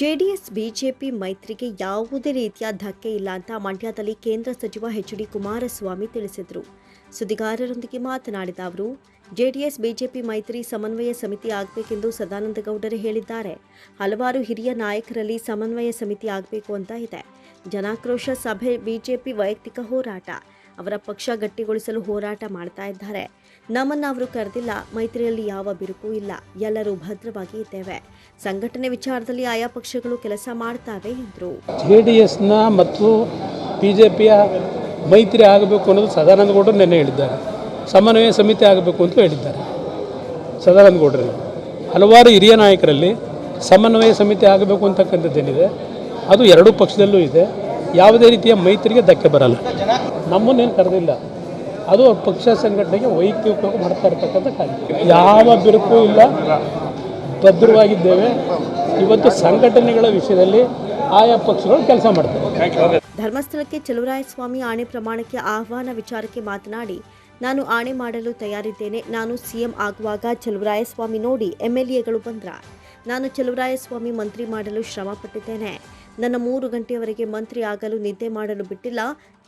JDS, BJP ಮೈತ್ರಿಗೆ ಯಾವುದೇ ರೀತಿಯ ಧಕ್ಕೆ ಇಲ್ಲ ಅಂತ ಮಂಡ್ಯದಲ್ಲಿ ಕೇಂದ್ರ ಸಚಿವ ಎಚ್ ಡಿ ಕುಮಾರಸ್ವಾಮಿ ತಿಳಿಸಿದರು. ಸುದ್ದಿಗಾರರೊಂದಿಗೆ ಮಾತನಾಡಿದ ಅವರು, ಜೆಡಿಎಸ್, ಬಿಜೆಪಿ ಮೈತ್ರಿ ಸಮನ್ವಯ ಸಮಿತಿ ಆಗಬೇಕೆಂದು ಸದಾನಂದ ಗೌಡರು ಹೇಳಿದ್ದಾರೆ. ಹಲವಾರು ಹಿರಿಯ ನಾಯಕರಲ್ಲಿ ಸಮನ್ವಯ ಸಮಿತಿ ಆಗಬೇಕು ಅಂತ ಇದೆ. ಜನಾಕ್ರೋಶ ಸಭೆ, ಬಿಜೆಪಿ ವೈಯಕ್ತಿಕ ಹೋರಾಟ, ಅವರ ಪಕ್ಷ ಗಟ್ಟಿಗೊಳಿಸಲು ಹೋರಾಟ ಮಾಡ್ತಾ ಇದ್ದಾರೆ. ನಮ್ಮನ್ನ ಅವರು ಕರೆದಿಲ್ಲ, ಮೈತ್ರಿಯಲ್ಲಿ ಯಾವ ಬಿರುಕು ಇಲ್ಲ, ಎಲ್ಲರೂ ಭದ್ರವಾಗಿ ಇದ್ದೇವೆ. ಸಂಘಟನೆ ವಿಚಾರದಲ್ಲಿ ಆಯಾ ಪಕ್ಷಗಳು ಕೆಲಸ ಮಾಡ್ತಾವೆ ಎಂದರು. ಜೆ ಡಿ ಎಸ್ನ ಮತ್ತು ಬಿ ಜೆ ಪಿಯ ಮೈತ್ರಿ ಆಗಬೇಕು ಅನ್ನೋದು ಸದಾನಂದ ಗೌಡರು ನಿನ್ನೆ ಹೇಳಿದ್ದಾರೆ. ಸಮನ್ವಯ ಸಮಿತಿ ಆಗಬೇಕು ಅಂತ ಹೇಳಿದ್ದಾರೆ ಸದಾನಂದ ಗೌಡರು ಹಲವಾರು ಹಿರಿಯ ನಾಯಕರಲ್ಲಿ ಸಮನ್ವಯ ಸಮಿತಿ ಆಗಬೇಕು ಅಂತಕ್ಕಂಥದ್ದೇನಿದೆ, ಅದು ಎರಡೂ ಪಕ್ಷದಲ್ಲೂ ಇದೆ. ಯಾವುದೇ ರೀತಿಯ ಮೈತ್ರಿಗೆ ಧಕ್ಕೆ ಬರಲ್ಲ. ನಮ್ಮನ್ನೇನು ಕರೆದಿಲ್ಲ. ಅದು ಪಕ್ಷ ಸಂಘಟನೆಗೆ ವೈಯಕ್ತಿಕವಾಗಿ ಮಾಡ್ತಾ ಇರ್ತಕ್ಕಂಥ ಕಾರ್ಯ ಯಾವ ಬಿರುಕು ಇಲ್ಲ. ಭದ್ರವಾಗಿದ್ದೇವೆ. ಇವತ್ತು ಸಂಘಟನೆಗಳ ವಿಷಯದಲ್ಲಿ ಆಯಾ ಪಕ್ಷಗಳು ಕೆಲಸ ಮಾಡ್ತಾರೆ ಧರ್ಮಸ್ಥಳಕ್ಕೆ ಚಲುವರಾಯಸ್ವಾಮಿ ಆಣೆ ಪ್ರಮಾಣಕ್ಕೆ ಆಹ್ವಾನ ವಿಚಾರಕ್ಕೆ ಮಾತನಾಡಿ, ನಾನು ಆಣೆ ಮಾಡಲು ತಯಾರಿದ್ದೇನೆ. ನಾನು ಸಿಎಂ ಆಗುವಾಗ ಚಲುವರಾಯಸ್ವಾಮಿ ನೋಡಿ ಎಂಎಲ್ಎಗಳು ಬಂದ್ರ. ನಾನು ಚಲುವರಾಯಸ್ವಾಮಿ ಮಂತ್ರಿ ಮಾಡಲು ಶ್ರಮ ಪಟ್ಟಿದ್ದೇನೆ. ನನ್ನ ಮೂರು ಗಂಟೆಯವರೆಗೆ ಮಂತ್ರಿ ಆಗಲು ನಿದ್ದೆ ಮಾಡಲು ಬಿಟ್ಟಿಲ್ಲ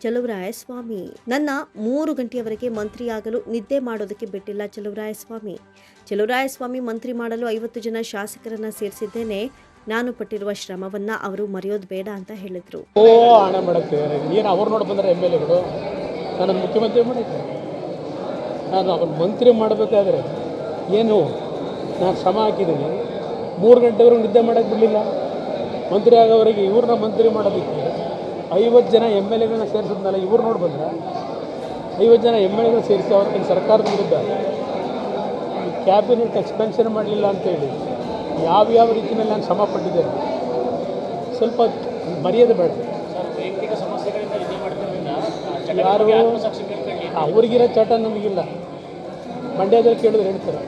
ಚಲುವರಾಯಸ್ವಾಮಿ. ನನ್ನ ಮೂರು ಗಂಟೆಯವರೆಗೆ ಮಂತ್ರಿ ಆಗಲು ನಿದ್ದೆ ಮಾಡೋದಕ್ಕೆ ಬಿಟ್ಟಿಲ್ಲ ಚಲುವರಾಯಸ್ವಾಮಿ. ಚಲುವರಾಯಸ್ವಾಮಿ ಮಂತ್ರಿ ಮಾಡಲು ಐವತ್ತು ಜನ ಶಾಸಕರನ್ನ ಸೇರಿಸಿದ್ದೇನೆ. ನಾನು ಪಟ್ಟಿರುವ ಶ್ರಮವನ್ನ ಅವರು ಮರೆಯೋದು ಬೇಡ ಅಂತ ಹೇಳಿದ್ರು. ಅವ್ರು ಮುಖ್ಯಮಂತ್ರಿ ನಾನು ಅವನು ಮಂತ್ರಿ ಮಾಡಬೇಕಾದ್ರೆ ಏನು? ನಾನು ಶ್ರಮ ಹಾಕಿದ್ದೀನಿ. ಮೂರು ಗಂಟೆವರೆಗೂ ನಿದ್ದೆ ಮಾಡೋಕ್ಕೆ ಬಿಡಲಿಲ್ಲ. ಮಂತ್ರಿ ಆಗೋವರೆಗೆ ಇವ್ರನ್ನ ಮಂತ್ರಿ ಮಾಡೋದಕ್ಕೆ ಐವತ್ತು ಜನ ಎಂ ಎಲ್ ಎಗಳನ್ನ ಸೇರಿಸಿದ್ನಲ್ಲ, ಇವ್ರು ನೋಡಿ ಬಂದ್ರೆ? ಐವತ್ತು ಜನ ಎಂ ಎಲ್ ಎಗಳನ್ನ ಸೇರಿಸಿ ಅವ್ರ ಸರ್ಕಾರದ ವಿರುದ್ಧ ಕ್ಯಾಬಿನೆಟ್ ಎಕ್ಸ್ಪೆನ್ಷನ್ ಮಾಡಲಿಲ್ಲ ಅಂತೇಳಿ ಯಾವ್ಯಾವ ರೀತಿಯಲ್ಲಿ ನಾನು ಶ್ರಮ ಪಟ್ಟಿದ್ದೇನೆ. ಸ್ವಲ್ಪ ಮರ್ಯಾದೆ ಬೇಡ. ಯಾರು ಅವ್ರಿಗಿರೋ ಚಟ ನಮಗಿಲ್ಲ. ಮಂಡ್ಯದಲ್ಲಿ ಕೇಳಿದ್ರೆ ಹೇಳ್ತಾರೆ,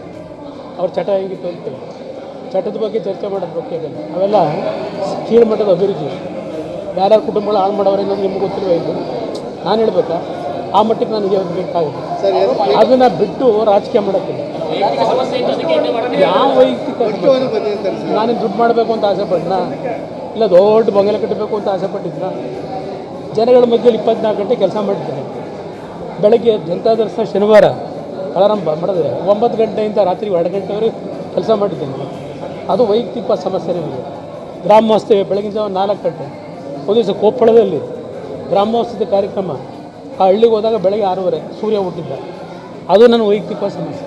ಅವ್ರ ಚಟ ಹೇಗಿತ್ತು? ಅಂತೇಳಿ. ಚಟದ ಬಗ್ಗೆ ಚರ್ಚೆ ಮಾಡೋದು ಬಗ್ಗೆ ಅವೆಲ್ಲ ಕೀಳ್ಮಟ್ಟದ ಅಭಿರುಚಿ ಯಾರ್ಯಾರ ಕುಟುಂಬಗಳು ಹಾಳು ಮಾಡೋರೆ ಅನ್ನೋದು ನಿಮ್ಗೆ ಗೊತ್ತಿಲ್ವ ಇದು? ನಾನು ಹೇಳ್ಬೇಕಾ? ಆ ಮಟ್ಟಕ್ಕೆ ನನಗೆ ಅದು ಬೇಕಾಗುತ್ತೆ ಅದನ್ನು ಬಿಟ್ಟು ರಾಜಕೀಯ ಮಾಡೋಕ್ಕಿಲ್ಲ ಯಾವ ವೈಯಕ್ತಿಕ ನಾನು ದುಡ್ಡು ಮಾಡಬೇಕು ಅಂತ ಆಸೆ ಪಡ್ನಾ ಇಲ್ಲ ದೊಡ್ಡ ಬಂಗಲೆ ಕಟ್ಟಬೇಕು ಅಂತ ಆಸೆ ಪಟ್ಟಿದ್ನ? ಜನಗಳ ಮಧ್ಯದಲ್ಲಿ ಇಪ್ಪತ್ನಾಲ್ಕು ಗಂಟೆ ಕೆಲಸ ಮಾಡ್ತೀನಿ ಬೆಳಗ್ಗೆ ಜನತಾ ದರ್ಶನ ಶನಿವಾರ ಪ್ರಾರಂಭ ಮಾಡಿದ್ರೆ ಒಂಬತ್ತು ಗಂಟೆಯಿಂದ ರಾತ್ರಿ ಎರಡು ಗಂಟೆವರೆಗೆ ಕೆಲಸ ಮಾಡಿದ್ದೇನೆ ಅದು ವೈಯಕ್ತಿಕ ಸಮಸ್ಯೆ ನಮಗೆ ಗ್ರಾಮೋತ್ಸವ ಬೆಳಗಿನ ಜಾವ ನಾಲ್ಕು ಗಂಟೆ, ಒಂದು ದಿವಸ ಕೊಪ್ಪಳದಲ್ಲಿ ಗ್ರಾಮೋತ್ಸವದ ಕಾರ್ಯಕ್ರಮ. ಆ ಹಳ್ಳಿಗೆ ಹೋದಾಗ ಬೆಳಗ್ಗೆ ಆರೂವರೆ ಸೂರ್ಯ ಹುಟ್ಟಿದ್ದ. ಅದು ನನ್ನ ವೈಯಕ್ತಿಕ ಸಮಸ್ಯೆ.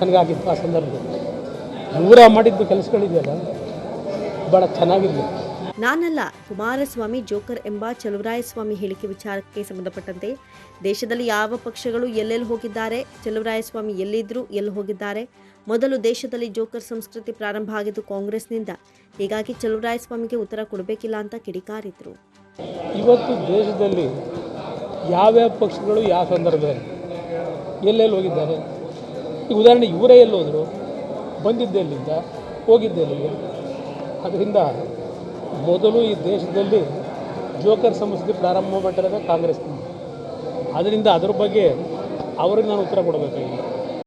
ನನಗಾಗಿತ್ತು ಆ ಸಂದರ್ಭದಲ್ಲಿ. ದೂರ ಮಾಡಿದ್ದು ಕೆಲಸಗಳಿದೆಯಲ್ಲ ಭಾಳ ಚೆನ್ನಾಗಿರಲಿ ನಾನಲ್ಲ, ಕುಮಾರಸ್ವಾಮಿ, ಜೋಕರ್ ಎಂಬ ಚಲುವರಾಯಸ್ವಾಮಿ ಹೇಳಿಕೆ ವಿಚಾರಕ್ಕೆ ಸಂಬಂಧಪಟ್ಟಂತೆ ದೇಶದಲ್ಲಿ ಯಾವ ಪಕ್ಷಗಳು ಎಲ್ಲೆಲ್ಲಿ ಹೋಗಿದ್ದಾರೆ, ಚಲುವರಾಯಸ್ವಾಮಿ ಎಲ್ಲಿದ್ರು ಎಲ್ಲಿ ಹೋಗಿದ್ದಾರೆ, ಮೊದಲು ದೇಶದಲ್ಲಿ ಜೋಕರ್ ಸಂಸ್ಕೃತಿ ಪ್ರಾರಂಭ ಆಗಿದ್ದು ಕಾಂಗ್ರೆಸ್ನಿಂದ, ಹೀಗಾಗಿ ಚಲುವರಾಯಸ್ವಾಮಿಗೆ ಉತ್ತರ ಕೊಡಬೇಕಿಲ್ಲ ಅಂತ ಕಿಡಿಕಾರಿದ್ರು. ಇವತ್ತು ದೇಶದಲ್ಲಿ ಯಾವ್ಯಾವ ಪಕ್ಷಗಳು ಯಾವ ಸಂದರ್ಭದಲ್ಲಿ ಎಲ್ಲೆಲ್ಲಿ ಹೋಗಿದ್ದಾರೆ? ಈಗ ಉದಾಹರಣೆ, ಇವರೇ ಎಲ್ಲೋದ್ರು ಬಂದಿದ್ದೆಲ್ಲಿಂದ ಹೋಗಿದ್ದೆಲ್ಲಿಂದ ಅದರಿಂದ ಮೊದಲು ಈ ದೇಶದಲ್ಲಿ ಜೋಕರ್ ಸಂಸ್ಥೆ ಪ್ರಾರಂಭ ಮಾಡಿರೋದೇ ಕಾಂಗ್ರೆಸ್. ಅದರಿಂದ ಅದ್ರ ಬಗ್ಗೆ ಅವ್ರಿಗೆ ನಾನು ಉತ್ತರ ಕೊಡಬೇಕಾಗಿಲ್ಲ